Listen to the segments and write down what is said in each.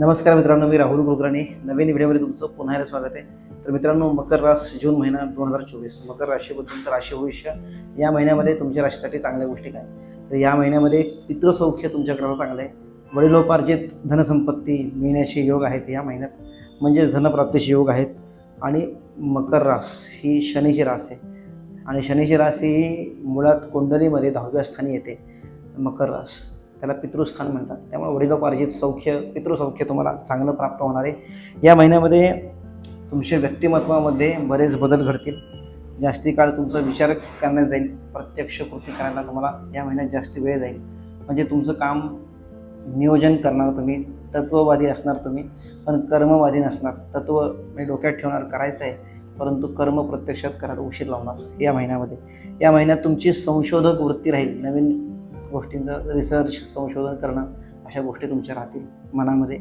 नमस्कार मित्रांनो मी राहुल कुलकर्णी. नवीन व्हिडिओमध्ये तुमचं पुन्हा एकदा स्वागत आहे. तर मित्रांनो मकर रास जून महिना दोन हजार चोवीस. मकर राशीबद्दल तर राशी भविष्य या महिन्यामध्ये तुमच्या राशीसाठी चांगल्या गोष्टी काय? तर या महिन्यामध्ये पितृसौख्य तुमच्याकडे चांगलं आहे. वडिलोपार्जित धनसंपत्ती मिळण्याचे योग आहेत या महिन्यात. म्हणजेच धनप्राप्तीचे योग आहेत. आणि मकर रास ही शनीची रास आहे. आणि शनीची रास ही मुळात कुंडलीमध्ये दहाव्या स्थानी येते. मकर रास. त्याला पितृस्थान म्हणतात. त्यामुळे वडिलोपार्जित सौख्य पितृसौख्य तुम्हाला चांगलं प्राप्त होणार आहे. या महिन्यामध्ये तुमच्या व्यक्तिमत्वामध्ये बरेच बदल घडतील. जास्ती काळ तुमचा विचार करण्यात जाईल. प्रत्यक्ष कृती करायला तुम्हाला या महिन्यात जास्त वेळ जाईल. म्हणजे तुमचं काम नियोजन करणार तुम्ही तत्ववादी असणार तुम्ही पण कर्मवादी नसणार. तत्व म्हणजे डोक्यात ठेवणार करायचं आहे. परंतु कर्म प्रत्यक्षात करायला उशीर लावणार या महिन्यामध्ये. या महिन्यात तुमची संशोधक वृत्ती राहील. नवीन गोष्टींचा रिसर्च संशोधन करणं अशा गोष्टी तुमच्या राहतील मनामध्ये.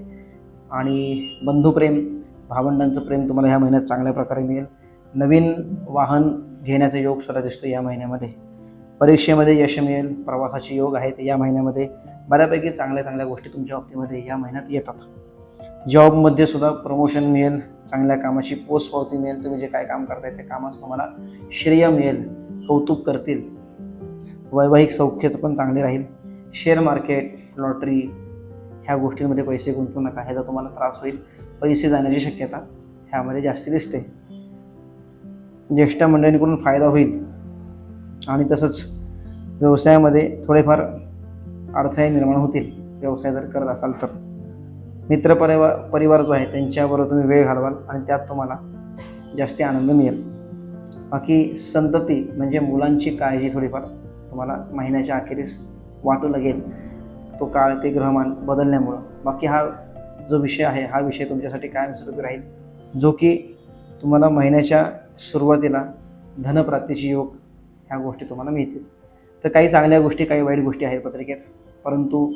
आणि बंधुप्रेम भावंडांचं प्रेम तुम्हाला ह्या महिन्यात चांगल्या प्रकारे मिळेल. नवीन वाहन घेण्याचा योग सुद्धा दिसतो या महिन्यामध्ये. परीक्षेमध्ये यश मिळेल प्रवासाचे योग आहेत या महिन्यामध्ये. बऱ्यापैकी चांगल्या चांगल्या गोष्टी तुमच्या बाबतीमध्ये या महिन्यात येतात. जॉबमध्ये सुद्धा प्रमोशन मिळेल चांगल्या कामाची पोस्ट पावती मिळेल. तुम्ही जे काय काम करताय त्या कामास तुम्हाला श्रेय मिळेल. कौतुक करतील. वैवाहिक सौख्यचं पण चांगले राहील. शेअर मार्केट लॉटरी ह्या गोष्टींमध्ये पैसे गुंतवू नका. ह्याचा तुम्हाला त्रास होईल. पैसे जाण्याची शक्यता ह्यामध्ये जास्ती दिसते. ज्येष्ठ मंडळींकडून फायदा होईल. आणि तसंच व्यवसायामध्ये थोडेफार अडथळे निर्माण होतील. व्यवसाय जर करत असाल तर. मित्र परिवार परिवार जो आहे त्यांच्याबरोबर तुम्ही वेळ घालवाल आणि त्यात तुम्हाला जास्ती आनंद मिळेल. बाकी संतती म्हणजे मुलांची काळजी थोडीफार. तुम्हाला महिन्याच्या अखेरीस वाटू लागेल. तो काळ ते ग्रहमान बदलल्यामुळं बाकी हा जो विषय आहे हा विषय तुमच्यासाठी कायमस्वरूपी राहील. जो की तुम्हाला महिन्याच्या सुरुवातीला धनप्राप्तीची योग ह्या गोष्टी तुम्हाला मिळतील. तर काही चांगल्या गोष्टी काही वाईट गोष्टी आहेत पत्रिकेत. परंतु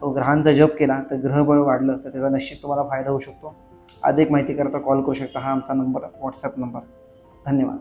तो ग्रहांचा जप केला तर ग्रहबळ वाढलं तर त्याचा निश्चित तुम्हाला फायदा होऊ शकतो. अधिक माहिती करता कॉल करू शकता हा आमचा नंबर व्हॉट्सअप नंबर. धन्यवाद.